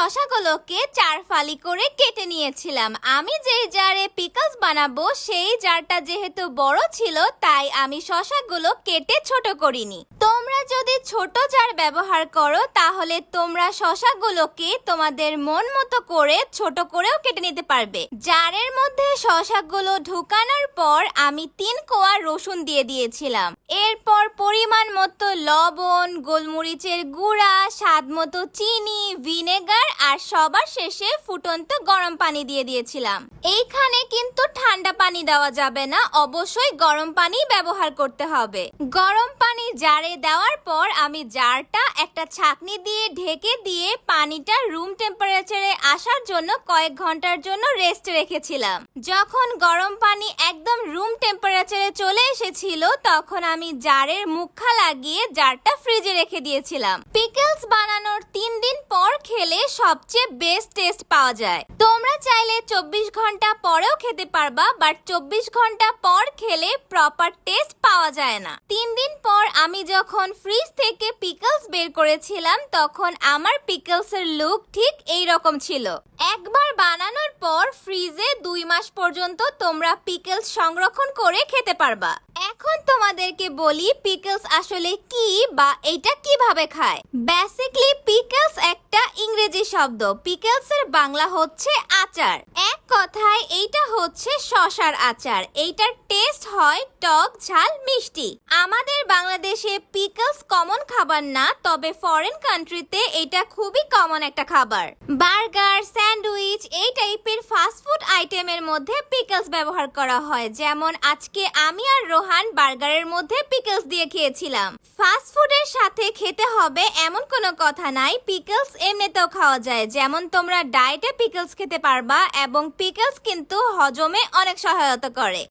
শশাগুলোকে চার ফালি করে কেটে নিয়েছিলাম। আমি যেই জারে পিকলস বানাবো, সেই জারটা যেহেতু বড় ছিল, তাই আমি শশাগুলো কেটে ছোট করিনি। তোমরা যদি ছোট জার ব্যবহার করো, তাহলে তোমরা শশাগুলোকে তোমাদের মন মতো করে ছোট করেও কেটে নিতে পারবে। জারের মধ্যে শশাগুলো ঢুকানোর পর আমি তিন কোয়া রসুন দিয়ে দিয়েছিলাম। এরপর পরিমাণ মতো লবণ, গোলমরিচের গুঁড়া, স্বাদ মতো চিনি, ভিনেগার আর সবার শেষে ফুটন্ত গরম পানি দিয়ে দিয়েছিলাম। এইখানে কিন্তু ঠান্ডা পানি দেওয়া যাবে না, অবশ্যই গরম পানি ব্যবহার করতে হবে। গরম পানি জারে দেওয়ার পর আমি জারটা একটা ছাকনি দিয়ে ঢেকে দিয়ে পানিটা রুম টেম্পারেচারে আসার জন্য কয়েক ঘণ্টার জন্য রেস্ট রেখেছিলাম। যখন গরম পানি একদম রুম টেম্পারেচারে চলে এসেছিল তখন আমি জারের মুখা লাগিয়ে জারটা ফ্রিজে রেখে দিয়েছিলাম। পিকেলস বানানোর সবচেয়ে বেস্ট টেস্ট পাওয়া যায়। তোমরা চাইলে চব্বিশ ঘণ্টা পরেও খেতে পারবা বাট চব্বিশ ঘণ্টা পর খেলে প্রপার টেস্ট পাওয়া যায় না। তিন দিন পর আমি যখন ফ্রিজ থেকে পিকলস বের করেছিলাম, তখন আমার পিকলস এর লুক ঠিক এই রকম ছিল। একবার বানানোর পর ফ্রিজে দুই মাস পর্যন্ত তোমরা পিকলস সংরক্ষণ করে খেতে পারবা। এখন তোমাদেরকে বলি পিকলস আসলে কি বা এটা কীভাবে খায়। বেসিকলি পিকলস একটা ইংরেজি শব্দ। পিকলস এর বাংলা হচ্ছে আচার। এক কথায় এইটা হচ্ছে শশার আচার। এইটার টেস্ট হয় টক, ঝাল, মিষ্টি। আমাদের বাংলাদেশে পিকলস কমন খাবার না, তবে ফরেন কান্ট্রিতে এটা খুবই কমন একটা খাবার। বার্গার আইটেমের মধ্যে পিকলস ব্যবহার করা হয়, যেমন আজকে আমি আর রোহান বার্গারের মধ্যে পিকলস দিয়ে খেয়েছিলাম। ফাস্ট ফুডের সাথে খেতে হবে এমন কোনো কথা নাই পিকলস এমনিতেও খাওয়া যায়। যেমন তোমরা ডায়েটে পিকলস খেতে পারবা এবং পিকলস কিন্তু হজমে অনেক সহায়তা করে।